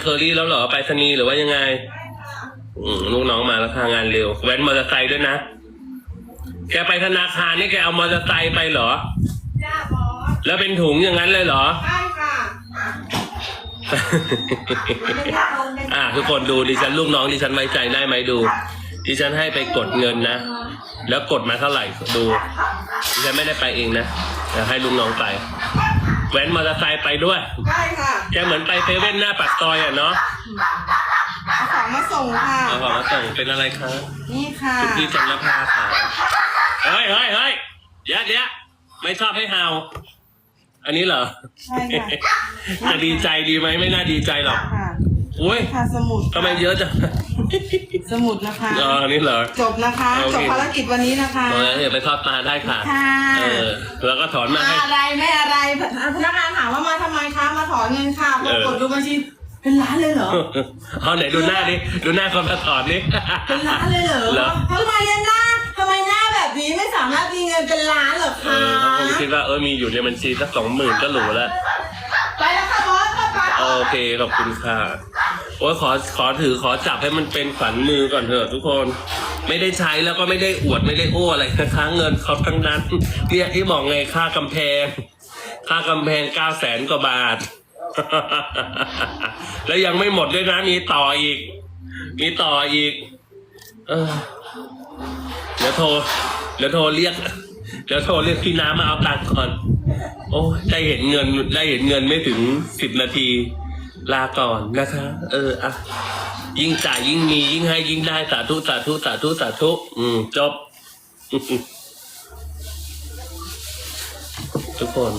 เคอรี่แล้วเหรอไปสนีย์หรือว่ายังไง อืมลูกน้องมาแล้วค่ะงานเร็วแว้นมอเตอร์ไซค์ด้วยนะ แกไปธนาคารนี่แกเอามอเตอร์ไซค์ไปเหรอ จ้าบอสแล้วเป็นถุงอย่างนั้นเลยเหรอใช่ค่ะไม่ได้โดนเป็นอ่าทุกคนดูดิฉันลูกน้องดิฉันไว้ใจได้ไหมดู ดิฉันให้ไปกดเงินนะ แล้วกดมาเท่าไหร่ดูดิฉันไม่ได้ไปเองนะแต่ให้ลูกน้องไป แว้นมอเตอร์ไซค์ไปด้วย ใช่ค่ะแกเหมือนไปเซเว่นหน้าปากซอยอะเนาะเอาของมาส่งค่ะ เอาของมาส่งเป็นอะไรคะนี่ค่ะคุณพี่จันทภาค่ะเฮ้ยเฮ้ยเฮ้ยเดี๋ยวเดี๋ยวไม่ชอบให้เห่าอันนี้เหรอ ใช่ค่ะ จะดีใจดีไหมไม่น่าดีใจหรอกค่ะ อุ้ยค่ะสมุดทำไมเยอะจังสมุดนะคะ อ๋ออันนี้เหรอ จบนะคะ โอเค จบภารกิจวันนี้นะคะ ตอนนั้นเดี๋ยวไปทอดปลาได้ค่ะ ค่ะ เออ แล้วก็ถอนมาให้ อะไรไม่อะไรพนักงานถามว่ามาทำไมคะมาถอนเงินค่ะปเอราอกฏดูบัญชีเป็นล้านเลยเหรอ เอาไหนดูหน้าดิดูหน้าคนมาถอนดิ เป็นล้านเลยเหรอเหรอทำไมเนี่ยหน้าทำไมหน้าแบบนี้ไม่สามารถมีเงินเป็นล้านเหรอเอคะอเขาคงคิดว่าเออมีอยู่ในบัญชีสักสองหมื่นก็หรูแล้ว ไปแล้วค่ะบอสค่ะไป โอเค ขอบคุณค่ะ โอ้ยขอขอถือขอจับให้มันเป็นขวัญมือก่อนเถอะทุกคน ไม่ได้ใช้แล้วก็ไม่ได้อวดไม่ได้โอ้อะไรนะคะเงินเขาทั้งนั้นเนี่ยที่บอกไงค่ากำแพง ค่ากำแพงเก้าแสนกว่าบาท แล้วยังไม่หมดด้วยนะมีต่ออีก มีต่ออีก เออเดี๋ยวโทรเดี๋ยวโทรเรียกเดี๋ยวโทรเรียกพี่น้ำมาเอาตังค์ก่อน โอ้ได้เห็นเงินได้เห็นเงินไม่ถึงสิบนาที ลาก่อนนะคะ เอออะยิ่งจ่ายยิ่งมียิ่งให้ยิ่งได้สาธุสาธุสาธุสาธุอืม จบ ทุกคน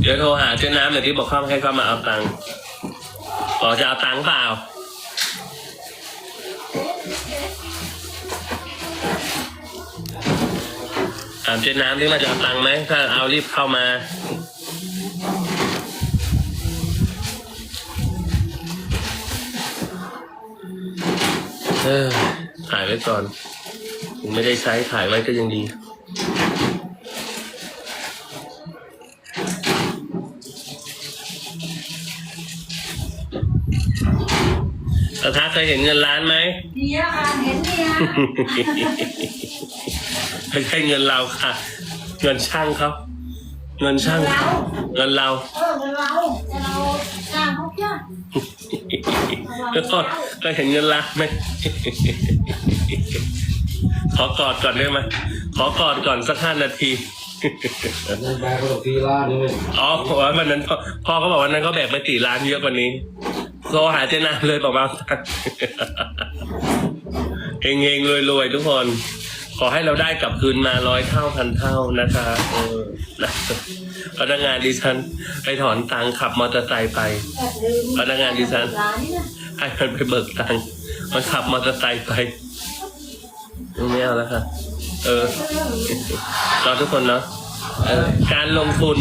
เดี๋ยวโทรหาเจ้าน้ำเดี๋ยวที่บอกเข้าให้เข้ามาเอาตังค์บอกจะเอาตังค์เปล่าถามเจ๊น้ำที่มาจะเอาตังค์ไหมถ้าเอารีบเข้ามา เออถ่ายไว้ก่อนถึงไม่ได้ใช้ถ่ายไว้ก็ยังดีตาทักเคยเห็นเงินล้านไหม เนี่ยค่ะเห็นเนี่ยไม่ใช่เงินเราค่ะ เงินช่างเขาเงินช่างเงินเรา เออเงินเราแต่เราจ้างเขาเพื่อแล้ว ก็ก็เห็นเงินล้านไหมขอกอดก่อนได้ไหมขอกอดก่อนสักห้านาทีนั่นแบกไปทีล้านนี่เว้ยอ๋อวันนั้นพ่อพ่อเขาบอกวันนั้นเขาแบกไปสี่ล้านเยอะกว่านี้โทรหาเจนาเลยบอกว่าเฮงเฮงรวยรวยๆทุกคน ขอให้เราได้กลับคืนมาร้อยเท่าพันเท่านะคะเออนะพนักงานดิฉัน ไปถอนตังค์ขับมอเตอร์ไซค์ไป พนักงานดิฉัน ให้มันไปเบิกตังค์มันขับมอเตอร์ไซค์ไปไม่เอาแล้วค่ะเออรอทุกคนเนาะการลงทุน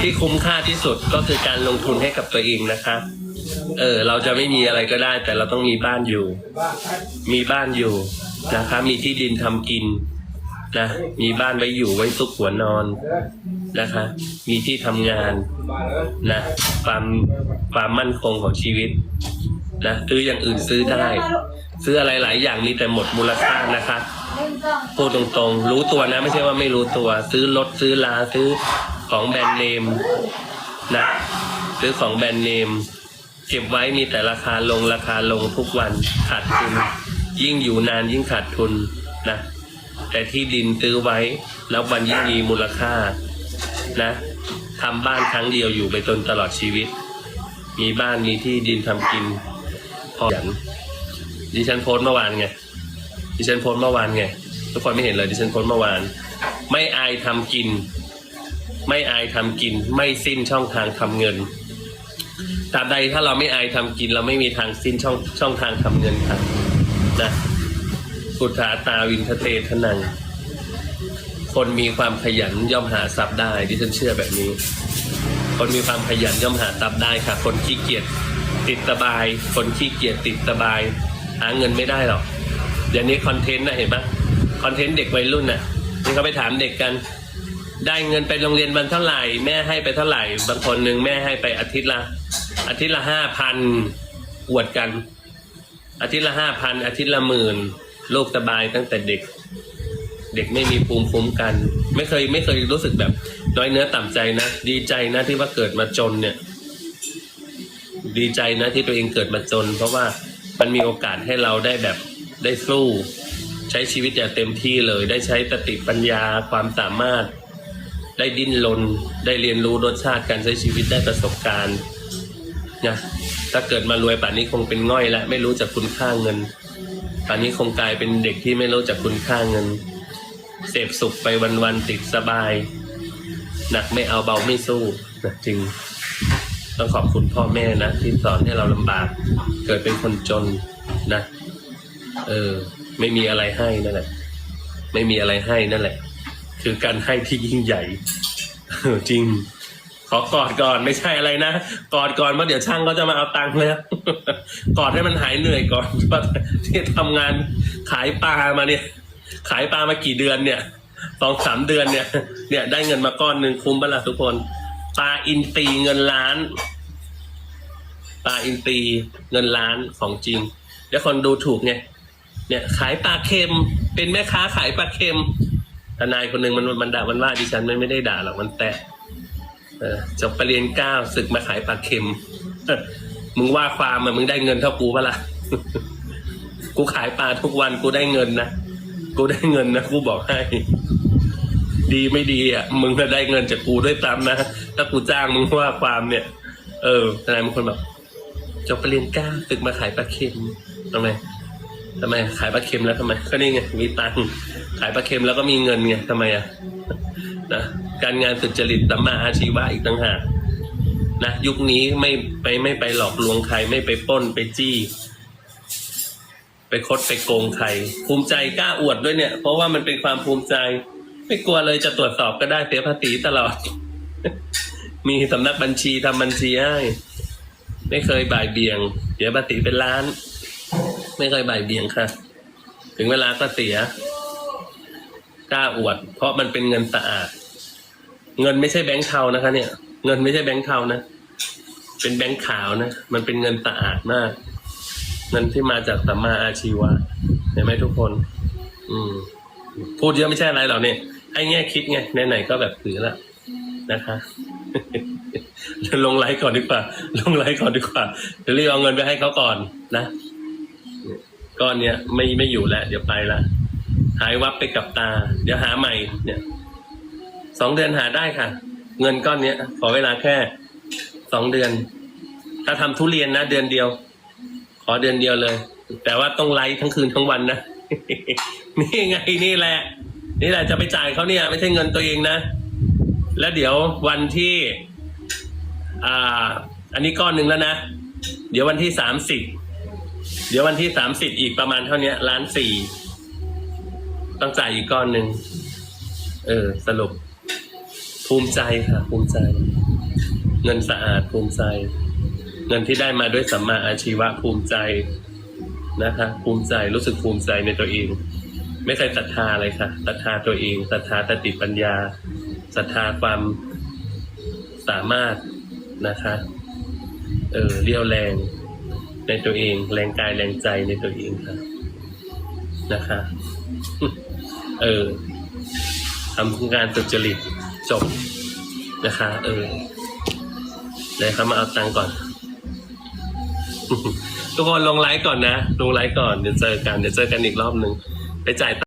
ที่คุ้มค่าที่สุดก็คือการลงทุนให้กับตัวเองนะคะ เออ เราจะไม่มีอะไรก็ได้ แต่เราต้องมีบ้านอยู่ มีบ้านอยู่ นะคะมีที่ดินทำกินนะมีบ้านไว้อยู่ไว้ซุกหัวนอนนะคะ มีที่ทำงานนะความความมั่นคงของชีวิตนะซื้ออย่างอื่นซื้อได้ ซื้ออะไรหลายอย่างมีแต่หมดมูลค่านะคะหนึ่งสองพูดตรงๆ รู้ตัวนะ ไม่ใช่ว่าไม่รู้ตัว ซื้อรถซื้อลาซื้อของแบรนด์เนมนะซื้อของแบรนด์เนม เก็บไว้มีแต่ราคาลงราคาลงทุกวันขาดทุน ยิ่งอยู่นานยิ่งขาดทุนนะ แต่ที่ดินซื้อไว้แล้ววันยิ่งมีมูลค่านะทำบ้านครั้งเดียวอยู่ไปจนตลอดชีวิต มีบ้านมีที่ดินทำกินพอยันดิฉันโพสเมื่อวานไงดิฉันโพสเมื่อวานไงทุกคนไม่เห็นเลยดิฉันโพสเมื่อวาน ไม่อายทำกิน ไม่อายทำกิน ไม่สิ้นช่องทางทำเงินตราบใดถ้าเราไม่อายทำกิน เราไม่มีทางสิ้นช่องช่องทางทำเงินค่ะ นะพุทธาตาวินทเตทนัง คนมีความขยันย่อมหาทรัพย์ได้ดิฉันเชื่อแบบนี้ คนมีความขยันย่อมหาทรัพย์ได้ค่ะ คนขี้เกียจติดสบาย คนขี้เกียจติดสบาย หาเงินไม่ได้หรอกเดี๋ยวนี้คอนเทนต์นะเห็นปะคอนเทนต์เด็กวัยรุ่นน่ะนี่เขาไปถามเด็กกัน ได้เงินไปโรงเรียนวันเท่าไหร่ แม่ให้ไปเท่าไหร่ บางคนหนึ่งแม่ให้ไปอาทิตย์ละอาทิตย์ละห้าพันอวดกัน อาทิตย์ละห้าพันอาทิตย์ละหมื่นลูกสบายตั้งแต่เด็ก เด็กไม่มีภูมิคุ้มกัน ไม่เคยไม่เคยรู้สึกแบบน้อยเนื้อต่ำใจนะ ดีใจนะที่ว่าเกิดมาจนเนี่ย ดีใจนะที่ตัวเองเกิดมาจน เพราะว่ามันมีโอกาสให้เราได้แบบได้สู้ ใช้ชีวิตอย่างเต็มที่เลย ได้ใช้สติปัญญาความสามารถ ได้ดิ้นรนได้เรียนรู้รสชาติการใช้ชีวิตได้ประสบการณ์นะ ถ้าเกิดมารวยป่านนี้คงเป็นง่อยและไม่รู้จักคุณค่าเงินป่านนี้คงกลายเป็นเด็กที่ไม่รู้จักคุณค่าเงิน เสพสุขไปวันๆติดสบาย หนักไม่เอาเบาไม่สู้นะจริง ต้องขอบคุณพ่อแม่นะที่สอนให้เราลำบาก เกิดเป็นคนจนนะ เออ ไม่มีอะไรให้นั่นแหละ ไม่มีอะไรให้นั่นแหละ คือการให้ที่ยิ่งใหญ่เออจริง ขอกอดก่อนไม่ใช่อะไรนะกอดก่อนเพราะเดี๋ยวช่างก็จะมาเอาตังค์แล้วกอดให้มันหายเหนื่อยก่อนที่ทำงานขายปลามาเนี่ย ขายปลามากี่เดือนเนี่ยสองสามเดือนเนี่ย เนี่ยได้เงินมาก้อนหนึ่งคุ้มปะล่ะทุกคนปลาอินทรีเงินล้านปลาอินทรีเงินล้านของจริงเดี๋ยวคนดูถูกไงเนี่ยขายปลาเค็ม เป็นแม่ค้าขายปลาเค็มทนายคนหนึ่งมันมันด่ามันว่าดิฉันมันไม่ได้ด่าหรอกมันแตะ จบปรริญญาเก้าศึกมาขายปลาเค็ม มึงว่าความอะมึงได้เงินเท่ากูปะล่ะ กูขายปลาทุกวันกูได้เงินนะ กูได้เงินนะกูบอกให้ ดีไม่ดีอะ มึงจะได้เงินจากกูด้วยซ้ำนะ ถ้ากูจ้างมึงว่าความเนี่ย เออทนายบางคนแบบจบปรริญญาเก้าตึกมาขายปลาเค็มทำไมทำไมขายปลาเค็มแล้วทำไมก็นี่ไงมีตังขายปลาเค็มแล้วก็มีเงินไงทำไมอะ นะการงานสุจริตสัมมาอาชีวะอีกต่างหากนะยุคนี้ไม่ไปไม่ไปหลอกลวงใครไม่ไปป้นไปจี้ ไปคดไปโกงใคร ภูมิใจกล้าอวดด้วยเนี่ย เพราะว่ามันเป็นความภูมิใจ ไม่กลัวเลยจะตรวจสอบก็ได้เสียภาษีตลอด มีสำนักบัญชีทำบัญชีให้ไม่เคยบ่ายเบี่ยงเสียภาษีเป็นล้าน ไม่เคยบ่ายเบี่ยงค่ะ ถึงเวลาก็เสีย กล้าอวด เพราะมันเป็นเงินสะอาด เงินไม่ใช่แบงค์เทานะคะ เนี่ย เงินไม่ใช่แบงค์เทานะ เป็นแบงค์ขาวนะ มันเป็นเงินสะอาดมาก เงินที่มาจากสัมมาอาชีวะเห็นไหมทุกคน อืม พูดเยอะไม่ใช่อะไรหรอกเนี่ยให้แง่คิดไงไหนๆก็แบบถือละนะคะลงไลฟ์ก่อนดีกว่า ลงไลฟ์ก่อนดีกว่าเดี๋ยวรีบเอาเงินไปให้เขาก่อนนะก้อนเนี้ยไม่ไม่อยู่แล้วเดี๋ยวไปละ หายวับไปกับตา เดี๋ยวหาใหม่เนี่ยสองเดือนหาได้ค่ะ เงินก้อนเนี้ยขอเวลาแค่สองเดือน ถ้าทำทุเรียนนะเดือนเดียว ขอเดือนเดียวเลย แต่ว่าต้องไลฟ์ทั้งคืนทั้งวันนะนี่ไงนี่แหละ นี่แหละจะไปจ่ายเขาเนี่ย ไม่ใช่เงินตัวเองนะ แล้วเดี๋ยววันที่ อ่า อันนี้ก้อนหนึ่งแล้วนะ เดี๋ยววันที่สามสิบเดี๋ยววันที่สามสิบอีกประมาณเท่านี้ล้านสี่ ต้องจ่ายอีกก้อนหนึ่ง เออ สรุป ภูมิใจค่ะ ภูมิใจ เงินสะอาดภูมิใจ เงินที่ได้มาด้วยสัมมาอาชีวะภูมิใจนะคะ ภูมิใจรู้สึกภูมิใจในตัวเอง ไม่เคยศรัทธาอะไรค่ะศรัทธาตัวเองศรัทธาสติปัญญาศรัทธาความสามารถนะคะ เออเรียวแรงในตัวเอง แรงกายแรงใจในตัวเองค่ะ นะคะ เออทำงานสุจริตจบนะคะ เออเลยครับมาเอาตังค์ก่อน ทุกคนลงไลฟ์ก่อนนะ ลงไลฟ์ก่อน เดี๋ยวเจอกัน เดี๋ยวเจอกันอีกรอบหนึ่งไปจ่าย